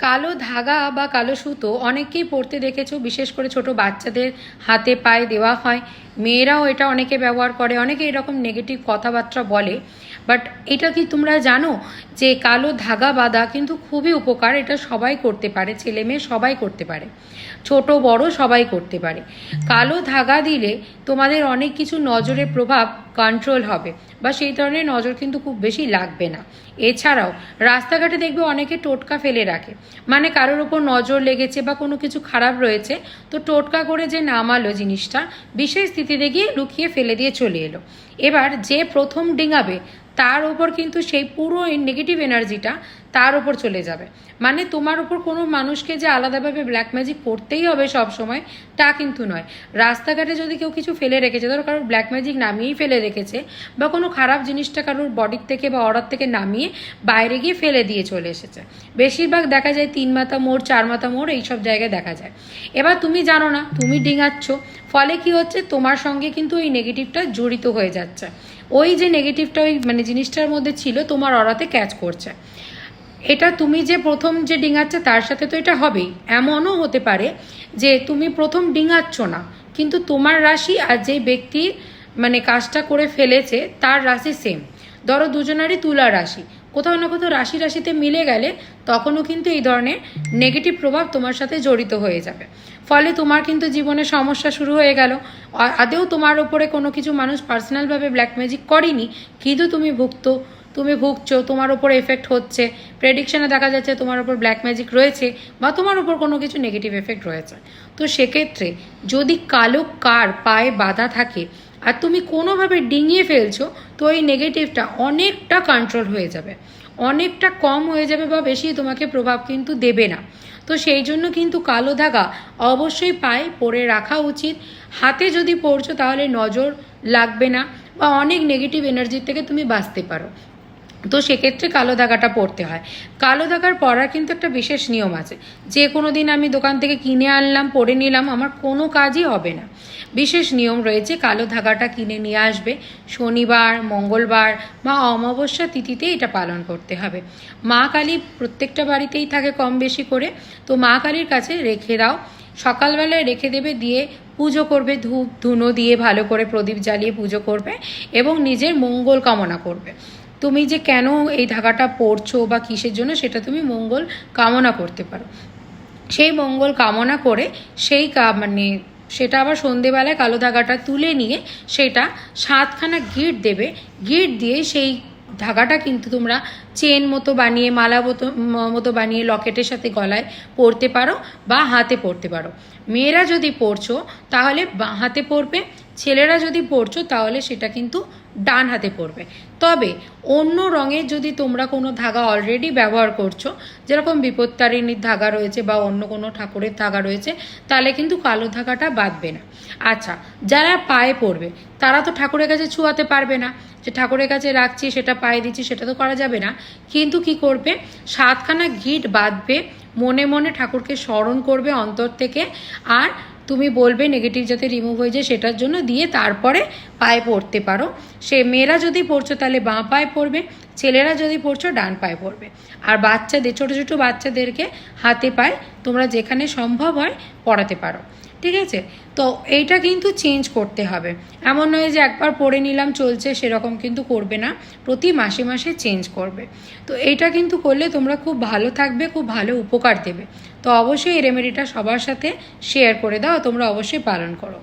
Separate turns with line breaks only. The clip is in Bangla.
কালো ধাগা বা কালো সুতো অনেককেই পরতে দেখেছ, বিশেষ করে ছোট বাচ্চাদের হাতে পায়ে দেওয়া হয়। মেয়েরাও এটা অনেকে ব্যবহার করে, অনেকে এরকম নেগেটিভ কথাবার্তা বলে। বাট এটা কি তোমরা জানো যে কালো ধাগা বাঁধা কিন্তু খুবই উপকার? এটা সবাই করতে পারে, ছেলে মেয়ে সবাই করতে পারে। ছোট, বড় সবাই করতে পারে। কালো ধাগা দিলে তোমাদের অনেক কিছু নজরের প্রভাব কন্ট্রোল হবে। বা সেই ধরনের নজর কিন্তু খুব বেশি লাগবে না। এছাড়াও, রাস্তাঘাটে দেখবে অনেকে টোটকা ফেলে রাখে। মানে কারোর ওপর নজর লেগেছে বা কোনো কিছু খারাপ রয়েছে, তো টোটকা করে যে নামালো জিনিসটা, বিশেষ স্থিতিতে গিয়ে লুকিয়ে ফেলে দিয়ে চলে এলো। এবার যে প্রথম ডিঙাবে তার ওপর কিন্তু সেই পুরো নেগেটিভ এনার্জিটা তার ওপর চলে যাবে। মানে তোমার ওপর কোনো মানুষকে যে আলাদাভাবে ব্ল্যাক ম্যাজিক করতেই হবে সব সময় তা কিন্তু নয়। রাস্তাঘাটে যদি কেউ কিছু ফেলে রেখেছে, ধরো কারোর ব্ল্যাক ম্যাজিক নামিয়েই ফেলে রেখেছে বা কোনো খারাপ জিনিসটা কারোর বডির থেকে বা অর্ডার থেকে নামিয়ে বাইরে গিয়ে ফেলে দিয়ে চলে এসেছে। বেশিরভাগ দেখা যায় তিন মাথা মোড়, চার মাথা মোড়, এইসব জায়গায় দেখা যায়। এবার তুমি জানো না, তুমি ডিঙাচ্ছ, ফলে কি হচ্ছে? তোমার সঙ্গে কিন্তু ওই নেগেটিভটা জড়িত হয়ে যাচ্ছে। ওই যে নেগেটিভটা ওই মানে জিনিসটার মধ্যে ছিল, তোমার অরাতে ক্যাচ করছে। এটা তুমি যে প্রথম যে ডিঙাচ্ছে, তার সাথে তো এটা হবেই। এমনও হতে পারে যে তুমি প্রথম ডিঙাচ্ছ না, কিন্তু তোমার রাশি আর যে ব্যক্তি মানে কাজটা করে ফেলেছে, তার রাশি সেম ধরো দুজনারই তুলা রাশি। কোথাও না কোথাও রাশি রাশিতে মিলে গেলে তখনও কিন্তু এই ধরনের নেগেটিভ প্রভাব তোমার সাথে জড়িত হয়ে যাবে। ফলে তোমার কিন্তু জীবনে সমস্যা শুরু হয়ে গেল। আদেও তোমার ওপরে কোনো কিছু মানুষ পার্সোনালভাবে ব্ল্যাক ম্যাজিক করেনি, কিন্তু তুমি ভুক্ত, তুমি ভুগছো, তোমার ওপর এফেক্ট হচ্ছে প্রেডিকশনে দেখা যাচ্ছে তোমার ওপর ব্ল্যাক ম্যাজিক রয়েছে বা তোমার ওপর কোনো কিছু নেগেটিভ এফেক্ট রয়েছে। তো সেক্ষেত্রে যদি কালো কার পায়ে বাধা থাকে আর তুমি কোনোভাবে ডিঙিয়ে ফেলছো, তো এই নেগেটিভটা অনেকটা কন্ট্রোল হয়ে যাবে। অনেকটা কম হয়ে যাবে বা বেশি তোমাকে প্রভাব কিন্তু দেবে না। তো সেই জন্য কিন্তু কালো ধাগা অবশ্যই পায়ে পরে রাখা উচিত। হাতে যদি পড়ছো তাহলে নজর লাগবে না বা অনেক নেগেটিভ এনার্জির থেকে তুমি বাঁচতে পারো। তো সেক্ষেত্রে কালো দাগাটা পরতে হয়। কালো দাগার পরার কিন্তু একটা বিশেষ নিয়ম আছে। যে কোনো দিন আমি দোকান থেকে কিনে আনলাম, পরে নিলাম, আমার কোনো কাজই হবে না। বিশেষ নিয়ম রয়েছে, কালো ধাগাটা কিনে নিয়ে আসবে। শনিবার, মঙ্গলবার বা অমাবস্যা তিথিতে এটা পালন করতে হবে। মা কালী প্রত্যেকটা বাড়িতেই থাকে কম বেশি করে। তো মা কালীর কাছে রেখে দাও। সকালবেলায় রেখে দেবে, দিয়ে পুজো করবে, ধূপ ধুনো দিয়ে ভালো করে প্রদীপ জ্বালিয়ে পুজো করবে এবং নিজের মঙ্গল কামনা করবে। তুমি যে কেন এই ধাগাটা পরছো বা কিসের জন্য সেটা তুমি মঙ্গল কামনা করতে পারো। সেই মঙ্গল কামনা করে সেই মানে সেটা আবার সন্ধেবেলায় কালো ধাগাটা তুলে নিয়ে সেটা সাতখানা গিট দেবে। গিট দিয়ে সেই ধাগাটা কিন্তু তোমরা চেন মতো বানিয়ে, মালা মতো মতো বানিয়ে লকেটের সাথে গলায় পরতে পারো বা হাতে পরতে পারো। মেয়েরা যদি পরছো তাহলে হাতে পরবে ছেলেরা যদি পরছো তাহলে সেটা কিন্তু ডান হাতে পরবে তবে অন্য রঙের যদি তোমরা কোনো ধাগা অলরেডি ব্যবহার করছ, যেরকম বিপত্তারিণীর ধাগা রয়েছে বা অন্য কোনো ঠাকুরের ধাগা রয়েছে, তাহলে কিন্তু কালো ধাগাটা বাঁধবে না। আচ্ছা যারা পায়ে পড়বে, তারা তো ঠাকুরের কাছে ছুয়াতে পারবে না। যে ঠাকুরের কাছে রাখছি, সেটা পায়ে দিচ্ছি, সেটা তো করা যাবে না। কিন্তু কি করবে? সাতখানা গিট বাঁধবে, মনে মনে ঠাকুরকে স্মরণ করবে অন্তর থেকে। আর তুমি বলবে নেগেটিভ যাতে রিমুভ হয়ে যায় সেটার জন্য দিয়ে তারপরে পায়ে পড়তে পারো। সে মেয়েরা যদি পড়ছো তাহলে বাঁ পায়ে পড়বে, ছেলেরা যদি পড়ছো ডান পায়ে পড়বে। আর বাচ্চাদের, ছোটো ছোটো বাচ্চাদেরকে হাতে পায়ে তোমরা যেখানে সম্ভব হয় পড়াতে পারো। ঠিক আছে? তো এইটা কিন্তু চেঞ্জ করতে হবে। এমন নয় যে একবার পড়ে নিলাম, চলছে, সেরকম কিন্তু করবে না। প্রতি মাসে মাসে চেঞ্জ করবে। তো এইটা কিন্তু করলে তোমরা খুব ভালো থাকবে, খুব ভালো উপকার দেবে। তো অবশ্যই এই রেমেডিটা সবার সাথে শেয়ার করে দাও, তোমরা অবশ্যই পালন করো।